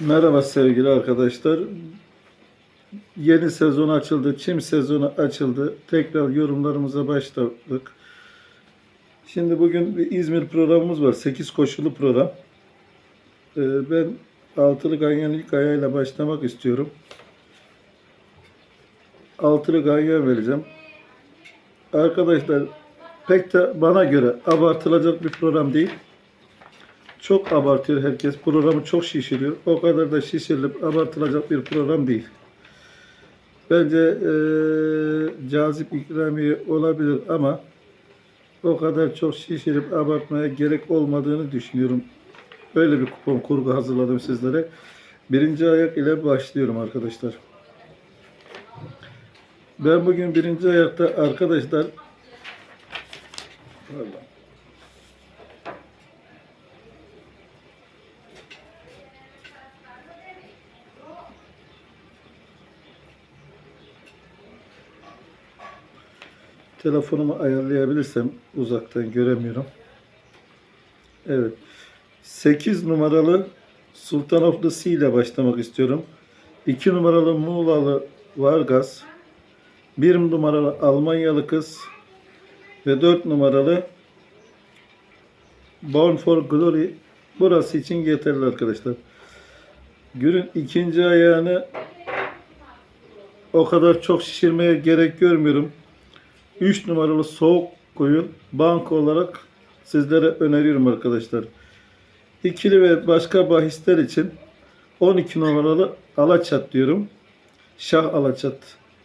Merhaba sevgili arkadaşlar. Yeni sezon açıldı, çim sezonu açıldı. Tekrar yorumlarımıza başladık. Şimdi bugün bir İzmir programımız var. 8 koşulu program. Ee, ben altılı ganyan ilk ayağıyla başlamak istiyorum. Altılı ganyan vereceğim. Arkadaşlar pek de bana göre abartılacak bir program değil. Çok abartıyor herkes. Programı çok şişiriyor. O kadar da şişirilip abartılacak bir program değil. Bence eee cazip ikramiye olabilir ama o kadar çok şişirip abartmaya gerek olmadığını düşünüyorum. Böyle bir kupon kurgu hazırladım sizlere. Birinci ayak ile başlıyorum arkadaşlar. Ben bugün birinci ayakta arkadaşlar Pardon. Telefonumu ayarlayabilirsem uzaktan göremiyorum. Evet. 8 numaralı Sultan of the Sea ile başlamak istiyorum. 2 numaralı Muğlalı Vargas. 1 numaralı Almanyalı kız. Ve 4 numaralı Born for Glory. Burası için yeterli arkadaşlar. Günün ikinci ayağını o kadar çok şişirmeye gerek görmüyorum. 3 numaralı soğuk koyun banko olarak sizlere öneriyorum arkadaşlar. İkili ve başka bahisler için 12 numaralı Alaçat diyorum. Şah Alaçat.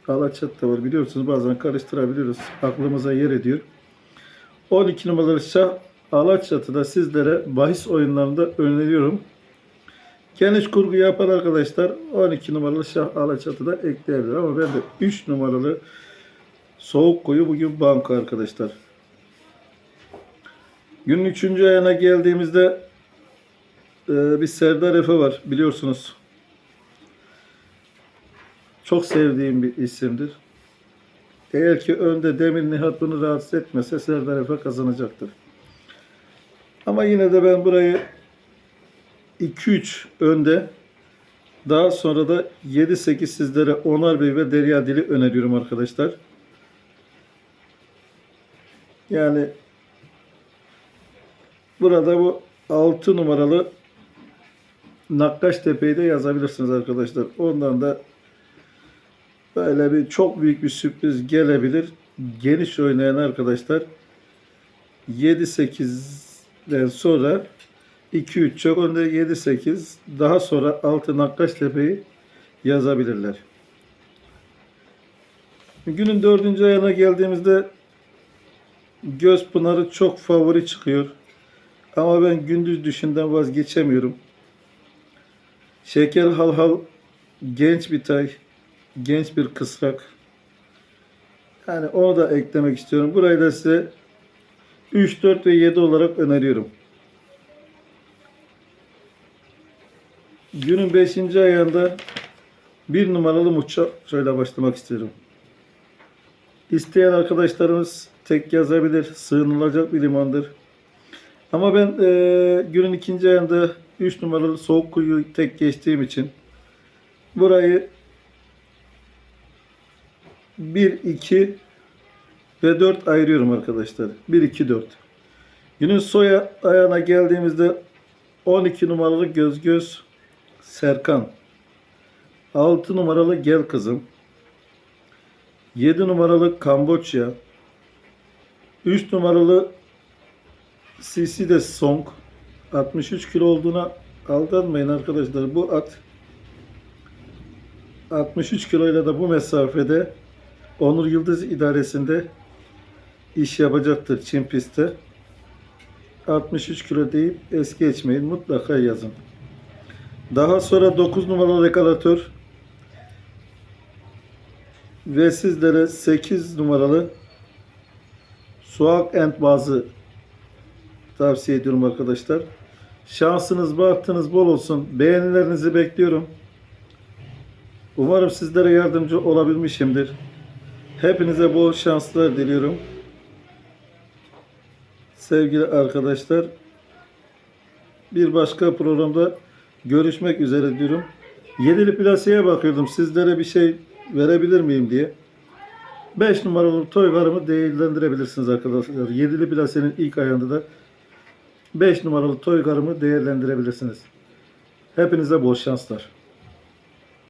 Alaçat da var biliyorsunuz bazen karıştırabiliyoruz. Aklımıza yer ediyor. 12 numaralı Şah Alaçat'ı da sizlere bahis oyunlarında öneriyorum. Geniş kurgu yapan arkadaşlar 12 numaralı Şah Alaçat'ı da ekleyebilir ama ben de 3 numaralı Soğuk koyu bugün banka arkadaşlar. Günün üçüncü ayına geldiğimizde e, bir Serdar Efe var biliyorsunuz. Çok sevdiğim bir isimdir. Eğer ki önde Demir Nihat bunu rahatsız etmese Serdar Efe kazanacaktır. Ama yine de ben burayı 2-3 önde daha sonra da 7-8 sizlere Onar Bey ve Derya Dili öneriyorum arkadaşlar. Yani burada bu 6 numaralı Nakkaş Tepe'yi de yazabilirsiniz arkadaşlar. Ondan da böyle bir çok büyük bir sürpriz gelebilir. Geniş oynayan arkadaşlar 7-8'den sonra 2-3 çok önde 7-8 daha sonra 6 Nakkaş Tepe'yi yazabilirler. Günün dördüncü ayına geldiğimizde Göz Pınarı çok favori çıkıyor. Ama ben gündüz düşünden vazgeçemiyorum. Şeker Halhal genç bir tay, genç bir kısrak. Yani onu da eklemek istiyorum. Burayı da size 3, 4 ve 7 olarak öneriyorum. Günün 5. ayağında bir numaralı Muça şöyle başlamak istiyorum. İsteyen arkadaşlarımız tek yazabilir. Sığınılacak bir limandır. Ama ben e, günün ikinci ayında 3 numaralı soğuk kuyu tek geçtiğim için burayı 1, 2 ve 4 ayırıyorum arkadaşlar. 1, 2, 4. Günün soya ayağına geldiğimizde 12 numaralı göz göz Serkan. 6 numaralı gel kızım. 7 numaralı Kamboçya. 3 numaralı CC de Song. 63 kilo olduğuna aldanmayın arkadaşlar. Bu at 63 kiloyla da bu mesafede Onur Yıldız idaresinde iş yapacaktır Çin pistte. 63 kilo deyip es geçmeyin. Mutlaka yazın. Daha sonra 9 numaralı rekalatör ve sizlere 8 numaralı Suak and bazı tavsiye ediyorum arkadaşlar. Şansınız, bahtınız bol olsun. Beğenilerinizi bekliyorum. Umarım sizlere yardımcı olabilmişimdir. Hepinize bol şanslar diliyorum. Sevgili arkadaşlar, bir başka programda görüşmek üzere diyorum. Yedili plaseye bakıyordum sizlere bir şey verebilir miyim diye. 5 numaralı toy karımı değerlendirebilirsiniz arkadaşlar. Yedili plasenin ilk ayağında da 5 numaralı toy karımı değerlendirebilirsiniz. Hepinize bol şanslar.